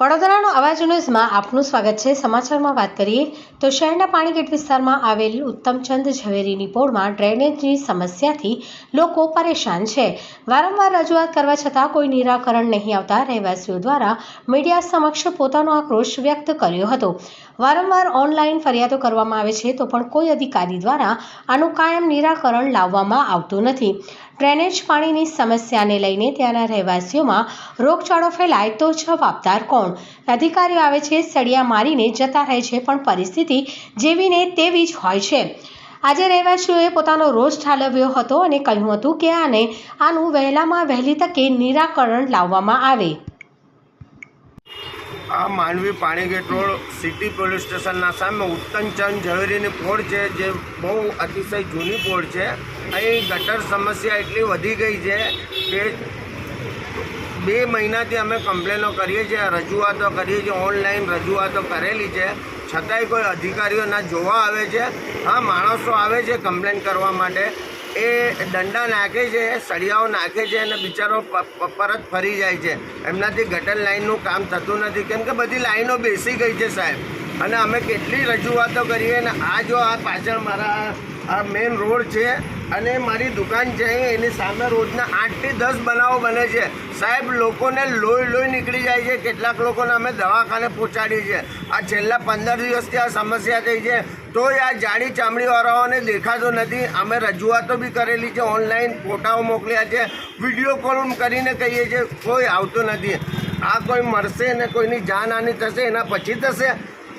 વડોદરાનો અવાજ ન્યૂઝમાં આપનું સ્વાગત છે. સમાચારમાં વાત કરીએ તો શહેરના પાણીગેટ વિસ્તારમાં આવેલ ઉત્તમચંદ ઝવેરીની પોળમાં ડ્રેનેજની સમસ્યાથી લોકો પરેશાન છે. વારંવાર રજૂઆત કરવા છતાં કોઈ નિરાકરણ નહીં આવતા રહેવાસીઓ દ્વારા મીડિયા સમક્ષ પોતાનો આક્રોશ વ્યક્ત કર્યો હતો. વારંવાર ઓનલાઈન ફરિયાદો કરવામાં આવે છે તો પણ કોઈ અધિકારી દ્વારા આનું કાયમ નિરાકરણ લાવવામાં આવતું નથી. ડ્રેનેજ પાણીની સમસ્યાને લઈને ત્યાંના રહેવાસીઓમાં રોગચાળો ફેલાય તો જવાબદાર કોણ? અધિકારીઓ આવે છે, સળિયા મારીને જતા રહે છે, પણ પરિસ્થિતિ જેવી ને તેવી જ હોય છે. આજે રહેવાસીઓએ પોતાનો રોષ ઠાલવ્યો હતો અને કહ્યું હતું કે આને, આનું વહેલામાં વહેલી તકે નિરાકરણ લાવવામાં આવે. આ માનવી પાણીગેટ રોડ સિટી પોલીસ સ્ટેશનના સામે ઉત્તમચંદ ઝવેરીની પોળ છે, જે બહુ અતિશય જૂની પોળ છે. અહીં ગટર સમસ્યા એટલી વધી ગઈ છે કે બે મહિનાથી અમે કમ્પ્લેનો કરીએ છીએ, રજૂઆતો કરીએ છીએ, ઓનલાઈન રજૂઆતો કરેલી છે. છતાંય કોઈ અધિકારીઓ ના જોવા આવે છે. હા, માણસો આવે છે કમ્પ્લેન કરવા માટે. એ દંડા નાખે છે, સળિયાઓ નાખે છે અને બિચારો પરત ફરી જાય છે. એમનાથી ગટર લાઈનનું કામ થતું નથી. કેમ કે બધી લાઈનો બેસી ગઈ છે સાહેબ. અને અમે કેટલી રજૂઆતો કરીએ ને આ જો આ પાછળ મારા આ મેઇન રોડ છે અને મારી દુકાન છે એની સામે રોજના આઠથી દસ બનાવો બને છે. સાહેબ, લોકોને લોહી લોહી નીકળી જાય છે. કેટલાક લોકોને અમે દવાખાને પહોંચાડીએ છીએ. આ છેલ્લા પંદર દિવસથી આ સમસ્યા થઈ છે. તોય આ જાડી ચામડીવાળાઓને દેખાતો નથી. અમે રજૂઆતો બી કરેલી છે, ઓનલાઈન ફોટાઓ મોકલ્યા છે. વીડિયો કોલ કરીને કહીએ છીએ, કોઈ આવતું નથી. આ કોઈ મરશે ને કોઈની જાનહાની થશે, એના પછી થશે.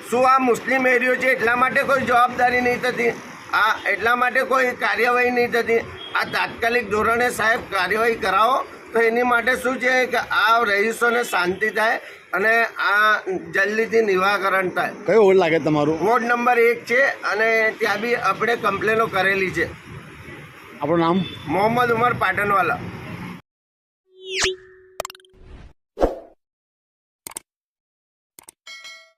શું આ મુસ્લિમ એરિયો છે, એટલા માટે કોઈ જવાબદારી નહીં થતી? આ એટલા માટે કોઈ કાર્યવાહી નહીં થતી? આ તાત્કાલિક ધોરણે સાહેબ કાર્યવાહી કરાવો. તો એની માટે શું છે કે આ રહીશોને શાંતિ થાય અને આ જલ્દીથી નિવાકરણ થાય. કયો વોર્ડ લાગે તમારું? વોર્ડ નંબર એક છે અને ત્યાં બી આપણે કમ્પ્લેનો કરેલી છે. આપણું નામ? મોહમ્મદ ઉમર પાટણવાલા.